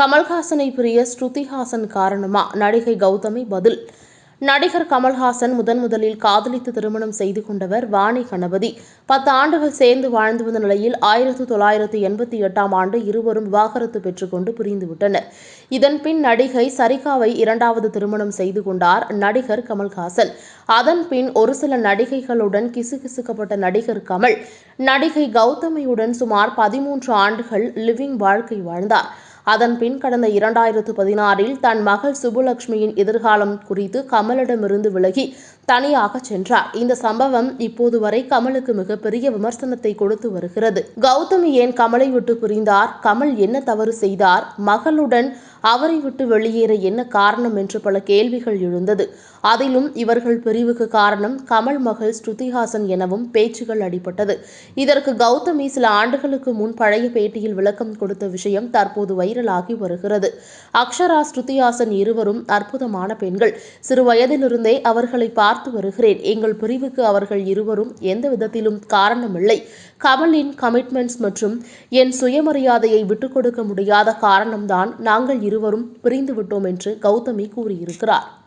கமல்ஹாசனை பிரிய ஸ்ருதிஹாசன் காரணமா? நடிகை கௌதமி பதில். நடிகர் கமல்ஹாசன் முதன் முதலில் காதலித்து திருமணம் செய்து கொண்டவர் வாணி கணபதி. பத்து ஆண்டுகள் சேர்ந்து வாழ்ந்து வந்த நிலையில் ஆயிரத்தி தொள்ளாயிரத்தி எண்பத்தி எட்டாம் ஆண்டு இருவரும் விவாகரத்து பெற்றுக்கொண்டு பிரிந்துவிட்டனர் இதன்பின் நடிகை சரிகாவை இரண்டாவது திருமணம் செய்து கொண்டார் நடிகர் கமல்ஹாசன். அதன் பின் ஒரு சில நடிகைகளுடன் கிசுகிசுக்கப்பட்ட நடிகர் கமல். நடிகை கௌதமியுடன் சுமார் பதிமூன்று ஆண்டுகள் லிவிங் வாழ்க்கை வாழ்ந்தார். அதன் பின் கடந்த இரண்டாயிரத்து பதினாறில் தன் மகள் சுப்புலட்சுமியின் எதிர்காலம் குறித்து கமலிடமிருந்து விலகி தனியாக சென்றார். இந்த சம்பவம் இப்போது வரை கமலுக்கு மிகப்பெரிய விமர்சனத்தை கொடுத்து வருகிறது. கௌதமி ஏன் கமலை விட்டு பிரிந்தார்? கமல் என்ன தவறு செய்தார்? மகளுடன் அவரை விட்டு வெளியேற என்ன காரணம் என்று பல கேள்விகள் எழுந்தது. அதிலும் இவர்கள் பிரிவுக்கு காரணம் கமல் மகள் ஸ்ருதிஹாசன் எனவும் பேச்சுகள் அடிபட்டது. இதற்கு கௌதமி சில ஆண்டுகளுக்கு முன் பழைய பேட்டியில் விளக்கம் கொடுத்த விஷயம் தற்போது வை வைரலாகி வருகிறது. அக்ஷரா ஸ்ருதிஹாசன் இருவரும் அற்புதமான பெண்கள். சிறு வயதிலிருந்தே அவர்களை பார்த்து வருகிறேன். எங்கள் பிரிவுக்கு அவர்கள் இருவரும் எந்த விதத்திலும் காரணமில்லை. கமலின் கமிட்மெண்ட்ஸ் மற்றும் என் சுயமரியாதையை விட்டுக் கொடுக்க முடியாத காரணம்தான் நாங்கள் இருவரும் பிரிந்து விட்டோம் என்று கௌதமி கூறியிருக்கிறார்.